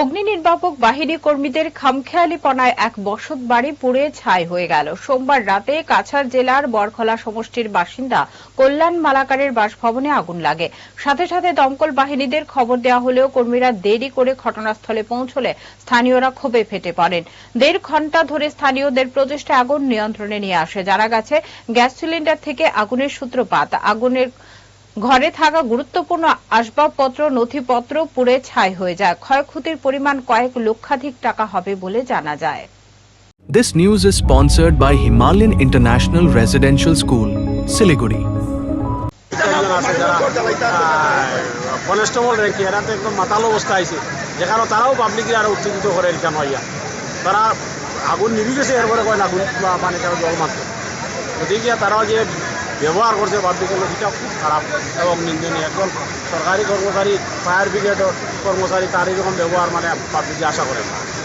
অগ্নি নির্বাপক বাহিনী কর্মীদের খামখেয়ালিপনায় এক বসত বাড়ি পুড়ে ছাই হয়ে গেল। সোমবার রাতে কাছাড় জেলার বরখলা সমষ্টির বাসিন্দা কল্যাণ মালাকারের বাসভবনে আগুন লাগে। সাথে সাথে দমকল বাহিনীদের খবর দেওয়া হলেও কর্মীরা দেরি করে ঘটনাস্থলে পৌঁছলে স্থানীয়রা ক্ষোভে ফেটে পড়েন। দেড় ঘণ্টা ধরে স্থানীয়দের প্রচেষ্টায় আগুন নিয়ন্ত্রণে নিয়ে আসে। জানা গেছে, গ্যাস সিলিন্ডার থেকে আগুনের সূত্রপাত। আগুনের ঘরে থাকা গুরুত্বপূর্ণ আসবাবপত্র নথিপত্র পুড়ে ছাই হয়ে যায়। ক্ষয়ক্ষতির পরিমাণ কয়েক লক্ষাধিক টাকা হবে বলে জানা যায়। This news is sponsored by Himalayan International Residential School, Siliguri. Constable রেখে এরা তো একদম মাতাল অবস্থা আছে যেখানে তারাও পাবলিকে আরও উত্তেজিত করে হইয়া তারা আগুন নিবি গেছে এরপরে কয় আগুন বা মানে তারা জল মারতে গতিকে তারাও যে ব্যবহার করছে লোক এটা খুব খারাপ এবং নিন্দনীয়। একজন সরকারি কর্মচারী, ফায়ার ব্রিগেডের কর্মচারী তার এরকম ব্যবহার মানে পাবলিকে আশা করে না।